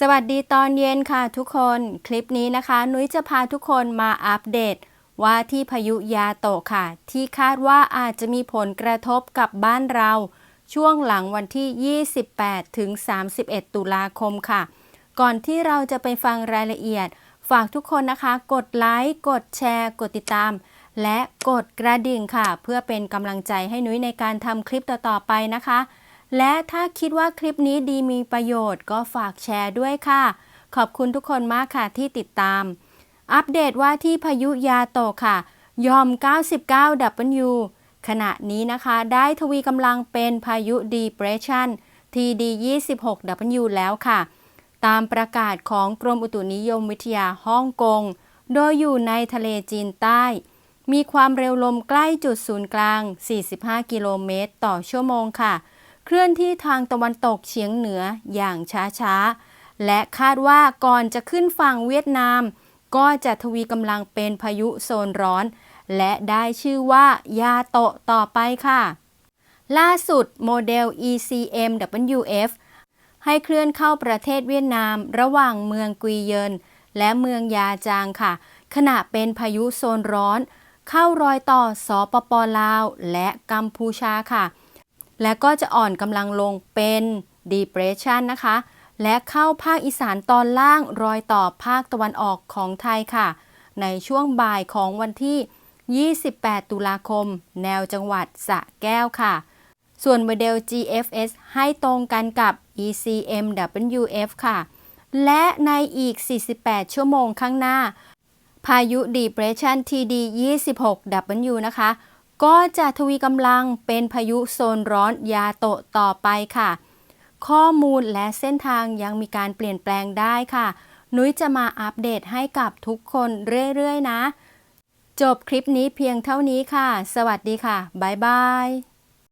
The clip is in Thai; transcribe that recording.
สวัสดีตอนเย็นค่ะทุกคน คลิปนี้นะคะ นุ้ยจะพาทุกคนมาอัปเดต ว่าที่พายุยาโตะค่ะ ที่คาดว่าอาจจะมีผลกระทบกับบ้านเรา ช่วงหลังวันที่ 28 ถึง 31 ตุลาคมค่ะ ก่อนที่เราจะไปฟังรายละเอียด ฝากทุกคนนะคะ กดไลค์กดแชร์ กดติดตาม และกดกระดิ่งค่ะ เพื่อเป็นกำลังใจให้นุ้ยในการทำคลิปต่อๆไปนะคะ และถ้าคิดว่าคลิปนี้ดีมีประโยชน์ก็ฝากแชร์ด้วยค่ะ ขอบคุณทุกคนมากค่ะที่ติดตาม อัปเดตว่าที่พายุยาโตค่ะ ยอม 99W ขณะนี้นะคะได้ทวีกำลังเป็นพายุ Depression TD 26W แล้วค่ะ ตามประกาศของกรมอุตุนิยมวิทยาฮ่องกง โดยอยู่ในทะเลจีนใต้ มีความเร็วลมใกล้จุดศูนย์กลาง 45 กิโลเมตรต่อชั่วโมงค่ะ เคลื่อนที่ทางตะวันตกเฉียงเหนืออย่างช้าๆ และคาดว่าก่อนจะขึ้นฝั่งเวียดนาม ก็จะทวีกำลังเป็นพายุโซนร้อน และได้ชื่อว่ายาโตะต่อไปค่ะ ล่าสุดโมเดล ECMWF ให้เคลื่อนเข้าประเทศเวียดนามระหว่างเมืองกุยเยิน และเมืองยาจางค่ะ ขณะเป็นพายุโซนร้อน เข้ารอยต่อสปปลาว และกัมพูชาค่ะ และก็จะอ่อนกำลังลงเป็น depression นะคะ และเข้าภาคอีสานตอนล่างรอยต่อภาคตะวันออกของไทยค่ะ ในช่วงบ่ายของวันที่ 28 ตุลาคม แนวจังหวัดสะแก้วค่ะ ส่วนโมเดล GFS ให้ตรงกันกับ ECMWF ค่ะ และในอีก 48 ชั่วโมงข้างหน้า พายุ Depression TD 26W นะคะ ก็จะทวีกำลังเป็นพายุโซนร้อนยาโตะต่อไปค่ะ ข้อมูลและเส้นทางยังมีการเปลี่ยนแปลงได้ค่ะ นุ้ยจะมาอัปเดตให้กับทุกคนเรื่อย ๆ นะ จบคลิปนี้เพียงเท่านี้ค่ะ สวัสดีค่ะ บ๊ายบาย